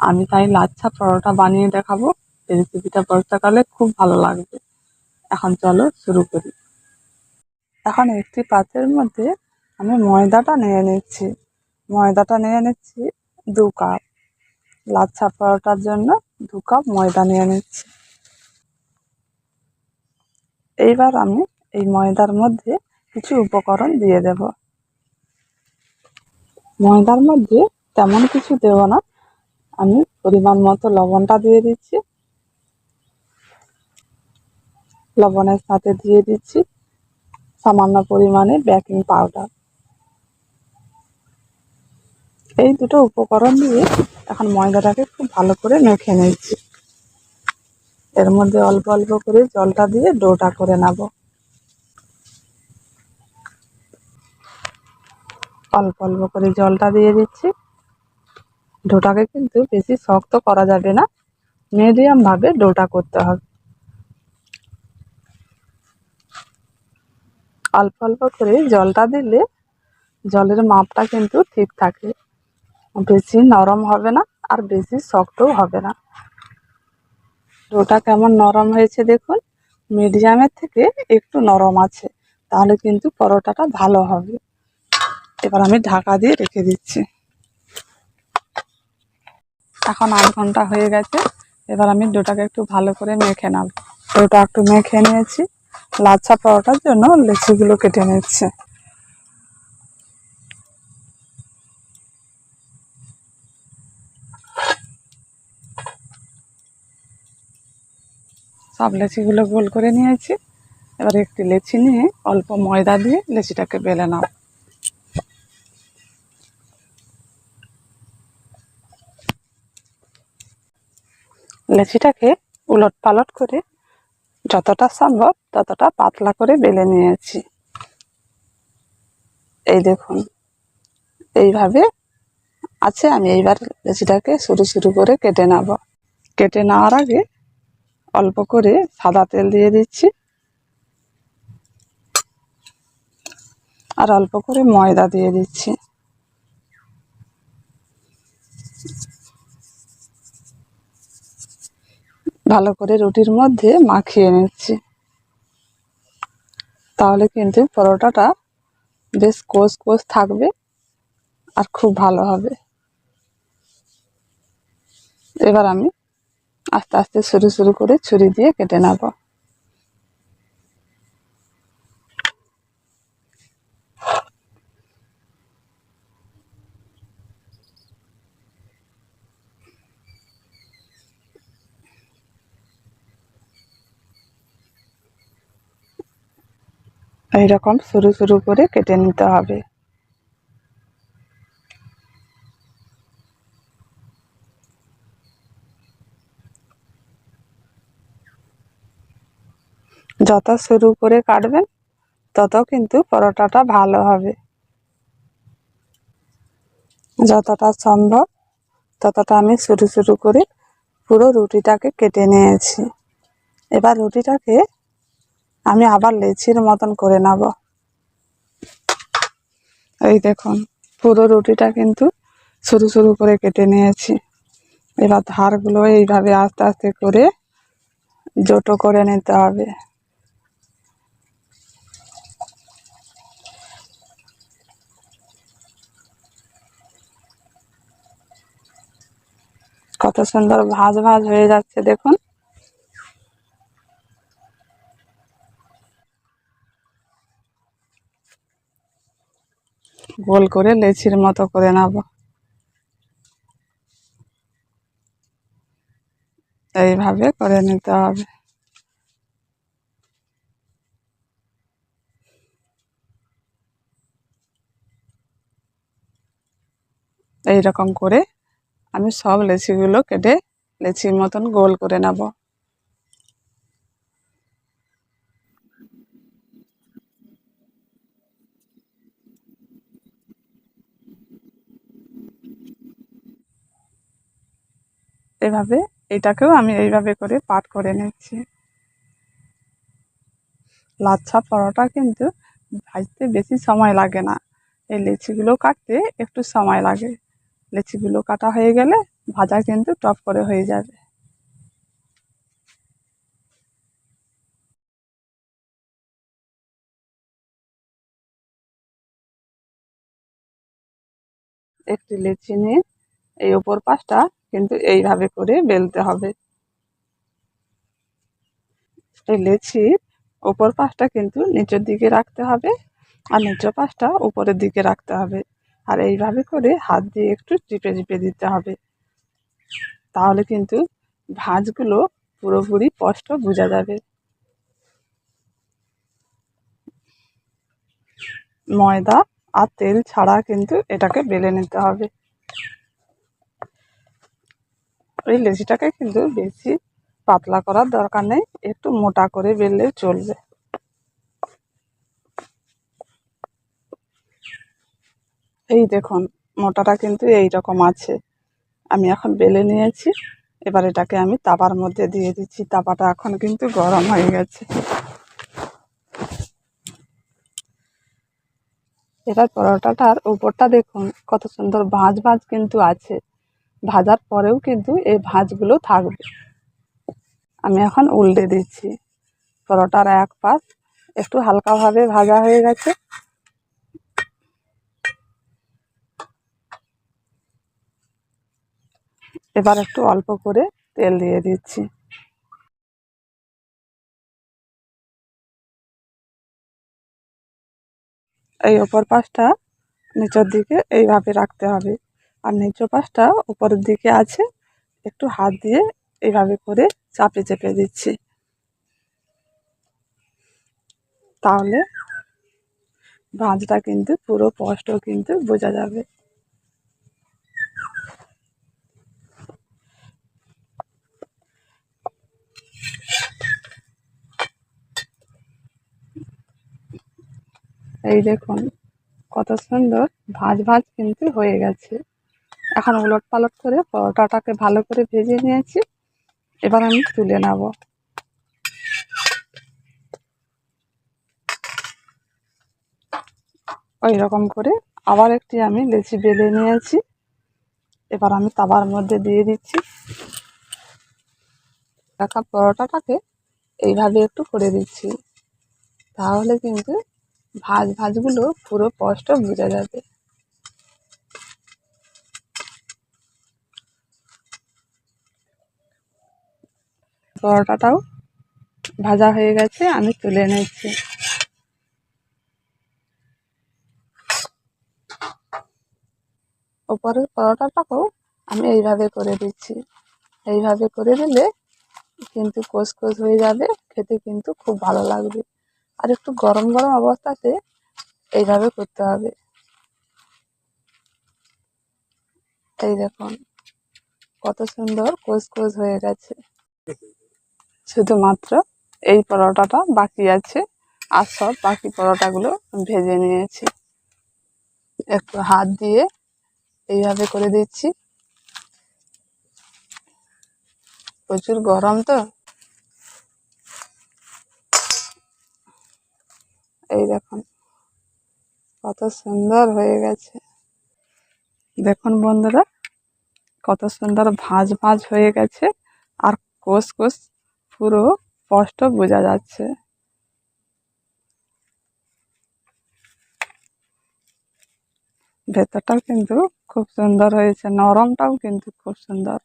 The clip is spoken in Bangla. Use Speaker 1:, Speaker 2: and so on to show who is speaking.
Speaker 1: আমি তাই লাচ্ছা পরোটা বানিয়ে দেখাবো। এই রেসিপিটা বর্ষাকালে খুব ভালো লাগবে। এখন চলো শুরু করি। এখন একটি পাত্রের মধ্যে আমি ময়দাটা নিয়ে নিচ্ছি। ময়দাটা নিয়ে নিচ্ছি দু কাপ। লাচ্ছা পরোটার জন্য দু কাপ ময়দা নিয়ে নিচ্ছি। এইবার আমি এই ময়দার মধ্যে কিছু উপকরণ দিয়ে দেব। ময়দার মধ্যে তেমন কিছু দেব না। আমি পরিমাণ মতো লবণটা দিয়ে দিচ্ছি। লবণের সাথে দিয়ে দিচ্ছি সামান্য পরিমাণে বেকিং পাউডার এই দুটো উপকরণ দিয়ে এখন ময়দাটাকে খুব ভালো করে মেখে নিচ্ছি। এর মধ্যে অল্প অল্প করে জলটা দিয়ে ডোটা করে নেব। অল্প অল্প করে জলটা দিয়ে দিচ্ছি। ডোটাকে কিন্তু বেশি শক্ত করা যাবে না। মিডিয়াম ভাবে ডোটা করতে হবে। অল্প অল্প করে জলটা দিলে জলের মাপটা কিন্তু ঠিক থাকে। বেশি নরম হবে না আর বেশি শক্তও হবে না। ডোটা কেমন নরম হয়েছে দেখুন। মিডিয়ামের থেকে একটু নরম আছে, তাহলে কিন্তু পরোটাটা ভালো হবে। এবার আমি ঢাকা দিয়ে রেখে দিচ্ছি। এখন আধ ঘণ্টা হয়ে গেছে। এবার আমি ডোটাকে একটু ভালো করে মেখে নেব ডোটা একটু মেখে নিয়েছি। লাচ্ছা পরোটার জন্য লেচিগুলো কেটে নিচ্ছে। সব লেচিগুলো গোল করে নিয়েছি। এবার একটি লেচি নিয়ে অল্প ময়দা দিয়ে লেচিটাকে বেলে নাও। লেচিটাকে উলট পালট করে যতটা সম্ভব ততটা পাতলা করে বেলে নিয়েছি। এই দেখুন, এইভাবে আছে, আমি এইবার লেচিটাকে শুরু শুরু করে কেটে নেব। কেটে নেওয়ার আগে অল্প করে সাদা তেল দিয়ে দিচ্ছি। আর অল্প করে ময়দা দিয়ে দিচ্ছি। ভালো করে রুটির মধ্যে মাখিয়ে নিচ্ছি। তাহলে কিন্তু পরোটাটা বেশ কোষ কোষ থাকবে আর খুব ভালো হবে। এবার আমি আস্তে আস্তে শুরু শুরু করে ছুরি দিয়ে কেটে নেব। এইরকম শুরু শুরু করে কেটে নিতে হবে। যত শুরু করে কাটবেন, তত কিন্তু পরোটাটা ভালো হবে। যতটা সম্ভব ততটা আমি শুরু শুরু করে পুরো রুটিটাকে কেটে নিয়েছি। এবার রুটিটাকে আমি আবার লেচির মতন করে নেব। এই দেখুন, পুরো রুটিটা কিন্তু শুরু শুরু করে কেটে নিয়েছি। এবার ধারগুলো এইভাবে আস্তে আস্তে করে জোটো করে নিতে হবে। কত সুন্দর ভাজ ভাজ হয়ে যাচ্ছে, দেখুন। গোল করে লেচির মতো করে নেব। এইভাবে করে নিতে হবে। এই রকম করে আমি সব লেচিগুলো কেটে লেচির মতন গোল করে নেব। এভাবে এটাকেও আমি এইভাবে করে পাট করে নিচ্ছি। লাচ্ছা পরোটা কিন্তু ভাজতে বেশি সময় লাগে না। এই লিচিগুলো কাটতে একটু সময় লাগে। লেচিগুলো কাটা হয়ে গেলে ভাজা কিন্তু টপ করে হয়ে যাবে। একটি লেচি নিয়ে এই ওপর পাশটা কিন্তু এইভাবে করে বেলতে হবে। এই লেচির ওপর পাশটা কিন্তু নিচের দিকে রাখতে হবে আর নিচের পাশটা উপরের দিকে রাখতে হবে। আর এইভাবে করে হাত দিয়ে একটু চিপে চিপে দিতে হবে। তাহলে কিন্তু ভাঁজগুলো পুরোপুরি স্পষ্ট বোঝা যাবে। ময়দা আর তেল ছাড়া কিন্তু এটাকে বেলে নিতে হবে। এই লেচিটাকে কিন্তু বেশি পাতলা করার দরকার নেই, একটু মোটা করে বেললে চলবে। এই দেখুন, মোটাটা কিন্তু এই রকম আছে। আমি এখন বেলে নিয়েছি, এবার এটাকে আমি তাবার মধ্যে দিয়ে দিচ্ছি। তাপাটা এখন কিন্তু গরম হয়ে গেছে। এবার পরোটাটার উপরটা দেখুন, কত সুন্দর ভাঁজ ভাঁজ কিন্তু আছে। ভাজার পরেও কিন্তু এই ভাঁজগুলো থাকবে। আমি এখন উল্টে দিচ্ছি। পরোটার এক পাশ একটু হালকাভাবে ভাজা হয়ে গেছে। এবার একটু অল্প করে তেল দিয়ে দিচ্ছি। এই ওপর পাশটা নিচের দিকে এইভাবে রাখতে হবে। আর নিচের পাশটা উপরের দিকে আছে। একটু হাত দিয়ে এভাবে করে চাপে চেপে দিচ্ছি। তাহলে ভাঁজটা কিন্তু পুরো স্পষ্ট কিন্তু বোঝা যাবে। এই দেখুন, কত সুন্দর ভাঁজ ভাঁজ কিন্তু হয়ে গেছে। এখন উলট পালট করে পরোটাটাকে ভালো করে ভেজে নিয়েছি। এবার আমি তুলে নেব। ওই রকম করে আবার একটি আমি লেচি বেলে নিয়েছি। এবার আমি তাবার মধ্যে দিয়ে দিচ্ছি। রাখা পরোটাটাকে এইভাবে একটু করে দিচ্ছি। তাহলে কিন্তু ভাজ ভাজগুলো পুরো স্পষ্ট বোঝা যাবে। পরোটাটাও ভাজা হয়ে গেছে, আমি তুলে নিচ্ছি। ওপরের পরোটাটাকেও আমি এইভাবে করে দিচ্ছি। এইভাবে করে দিলে কিন্তু কোষ কোষ হয়ে যাবে, খেতে কিন্তু খুব ভালো লাগবে। আর একটু গরম গরম অবস্থাতে এইভাবে করতে হবে। এই দেখুন, কত সুন্দর কোষ কোষ হয়ে গেছে। শুধুমাত্র এই পরোটাটা বাকি আছে। আর সব বাকি পরোটাগুলো ভেজে নিয়েছি। একটু হাত দিয়ে এইভাবে করে দিচ্ছি। প্রচুর গরম তো। এই দেখুন, কত সুন্দর হয়ে গেছে। দেখুন বন্ধুরা, কত সুন্দর ভাঁজ ভাঁজ হয়ে গেছে। আর কোষ কোষ পুরো স্পষ্ট বোঝা যাচ্ছে। ভেতরটাও কিন্তু খুব সুন্দর হয়েছে নরমটাও কিন্তু খুব সুন্দর।